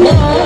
Oh.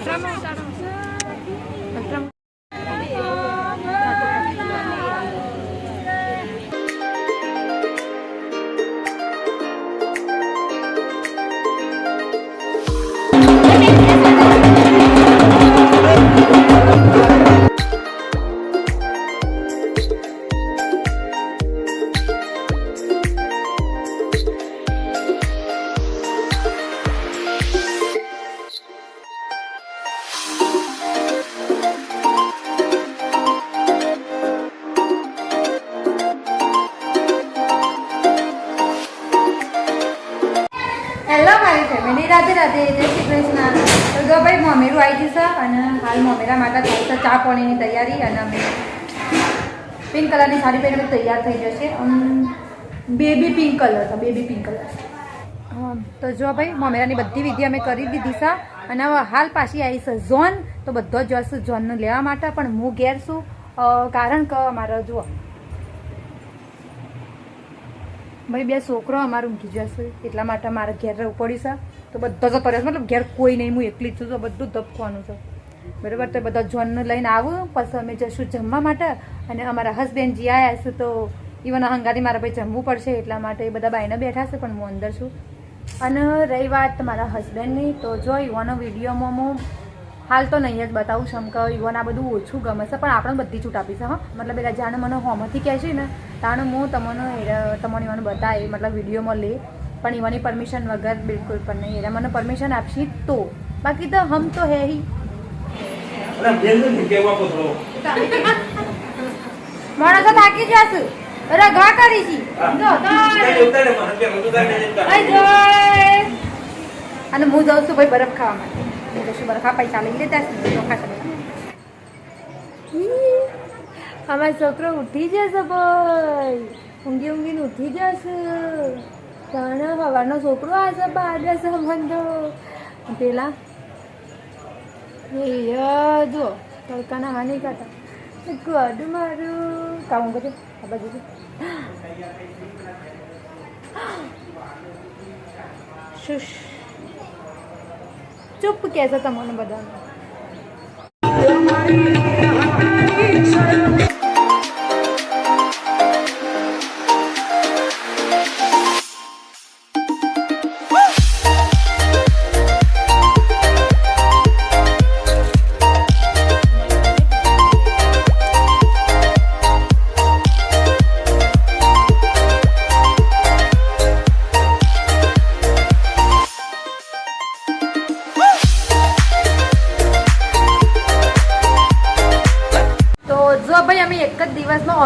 Empezamos hello મારી family Radhe Radhe. Jai Shri Krishna. તો જો ભાઈ, મમેરું આવી ગયું છે અને હાલ મમેરા માટે થાય છે ચા પાણીની તૈયારી અને અમે પિંક કલરની સાડી પહેરીને તૈયાર થઈ જશે બેબી પિંક કલર છે બેબી પિંક કલર તો જો ભાઈ, મમેરાની બધી વિધિ અમે કરી દીધી છે. અને હાલ પાછી આવી છે ઝોન. તો બધો જ જશું ઝોનનું લેવા માટે, પણ હું ઘેર છું. કારણ કે અમારો, જુઓ ભાઈ, બે છોકરો અમારે ઊંઘી જશે એટલા માટે મારે ઘેર રહેવું પડ્યું છે. તો બધો જ કર્યો મતલબ ઘેર કોઈ નહીં, હું એકલી જ છું, તો બધું ધપકવાનું છે. બરાબર? તો બધા જોનને લઈને આવું. પછી અમે જશું જમવા માટે. અને અમારા હસબેન્ડ આવ્યા છે, તો ઇવન હંગાથી મારા ભાઈ જમવું પડશે. એટલા માટે એ બધા બાઈને બેઠા છે, પણ હું અંદર છું. અને રહી વાત મારા હસબેન્ડની તો જો યુવાનો વિડીયોમાં હું હાલ તો નહીં જ બતાવું. છું કે યુવાન આ બધું ઓછું ગમે છે, પણ આપણે બધી છૂટ આપીશ હા. મતલબ એટલે જાણે મને હોમથી કહે છે ને તાણે હું તમને તમને મને બતાવી મતલબ વિડીયોમાં લે પણ એવાની પરમિશન વગર બિલકુલ પણ નહીં એટલે મને પરમિશન આપશી તો. બાકી તો હમ તો હે હી. માણસો થાકી જશે અરે કરી છી. અને હું જાઉં છું ભાઈ બરફ ખાવા માટે. બરફ ખાવા પૈસા લઈ લેતા ચોખા કરી. અમારો છોકરો ઉઠી જશે ભાઈ. ઊંઘી ઊંઘીને ઉઠી જશે. જાણે હવાનો છોકરો આવશે બહાર જશે બંધો. પેલા એ જો, તડકાના હાની કાતા ગોડ મારું. કામ કરજો આ બાજુ. શુશ. ચૂપ કહેશે તમને બધાને.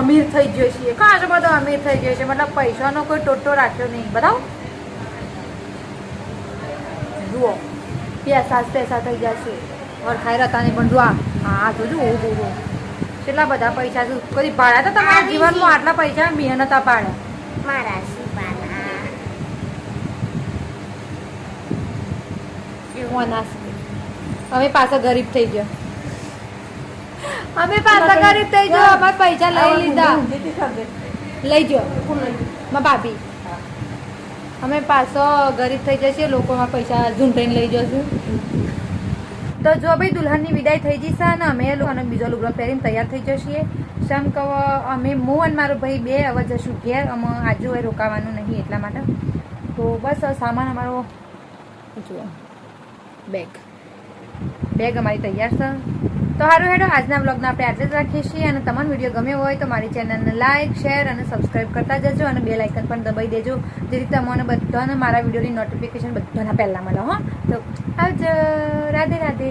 અમીર થઈ ગયો છીએ કાં બધો અમીર થઈ ગયો છે. મતલબ પૈસાનો કોઈ ટોટો રાખ્યો નહીં. બતાવો જુઓ પૈસા જ પૈસા થઈ જશે. ઓર નહીં પણ જુઓ આ હા જોજો બહુ બહુ કેટલા બધા પૈસા છે. કદી ભાડા તો તમારા જીવનમાં આટલા પૈસા મહેનત પાડે. મારા હવે પાછા ગરીબ થઈ ગયા. અમે પાછા કરી થઈ જો અમાર પૈસા લઈ લીધા. લઈ જો માં ભાભી. અમે પાછો ગરીબ થઈ જશે લોકોમાં પૈસા ઝૂંટાઈને લઈ જશે. તો જો ભાઈ દુલ્હનની વિદાય થઈ જશે અને અમે અને બીજો લુગડો પહેરીને તૈયાર થઈ જશે શમ કહો અમે હું અને મારો ભાઈ બે હવે જશું ઘેર અમે આજુ હોય રોકાવાનું નહીં એટલા માટે. તો બસ સામાન અમારો જુઓ. બેગ. બેગ અમારી તૈયાર છે. તો સારું હેડો, આજના બ્લોગને આપણે આટલે જ રાખીએ છીએ અને તમારો વીડિયો ગમ્યો હોય તો મારી ચેનલને લાઇક શેર અને સબસ્ક્રાઇબ કરતા જજો અને બે લાઇકન પણ દબાઈ દેજો. જે રીતે અમને બધાને મારા વિડીયોની નોટિફિકેશન બધાના પહેલાં મળે, હો. તો આવજો. રાધે રાધે.